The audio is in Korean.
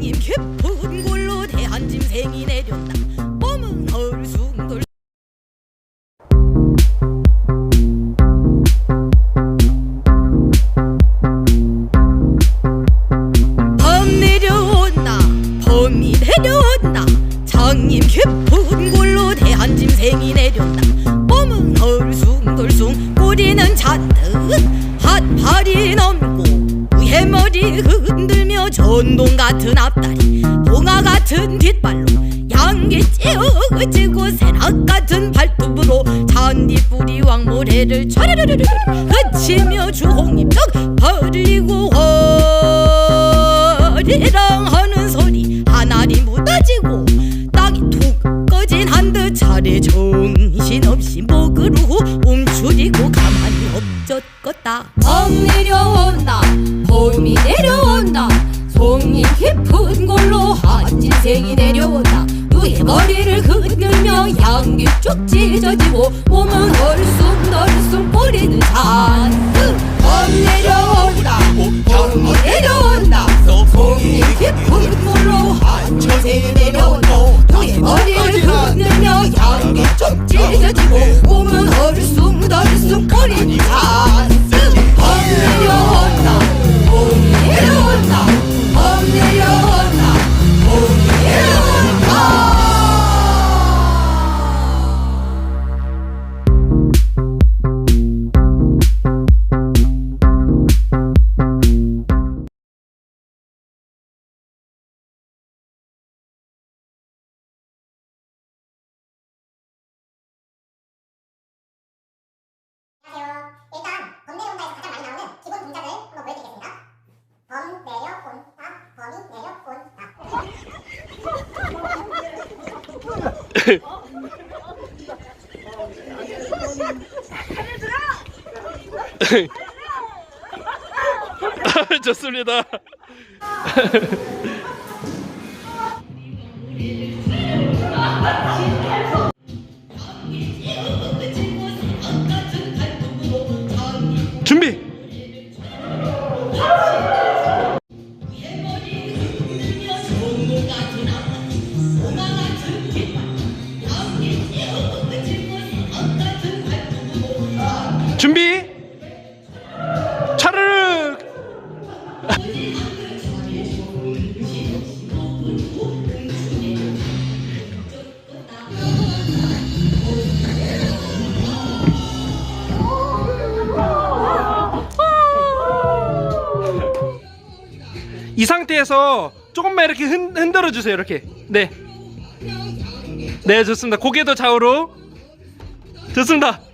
형님 깊은 골로 대한 짐생이 내렸다. 봄은 얼숭돌 봄 내려온다 봄이 내려온다. 장님 깊은 골로 대한 짐생이 내렸다. 전동 같은 앞다리 봉화 같은 뒷발로 양기 찌어지고 새낙 같은 발톱으로 잔디뿌리 왕모래를 촤르르르르 그치며 주홍잎쩍 벌리고 허리랑 하는 소리 하나리 묻어지고 땅이 툭 꺼진 한 듯 차례 정신없이 목으로 움츠리고 가만히 봄 내려온다. 봄이 내려온다 송이 깊은 골로 한진생이 내려온다. 누의 머리를 흔들며 양기 쭉 찢어지고 몸은 얼숭덜숭 꼬리는 잔뜩 봄 내려온다. 봄이 내려온다. 송이 깊은 골로 한진생이 내려온다. 누의 머리를 흔들며 양기 쭉 찢어지고 몸은 얼숭덜숭 꼬리는 잔 좋습니다. 준비. 준비. 차르르. 이 상태에서 조금만 이렇게 흔, 흔들어 주세요. 이렇게. 네. 네, 좋습니다. 고개도 좌우로. 좋습니다.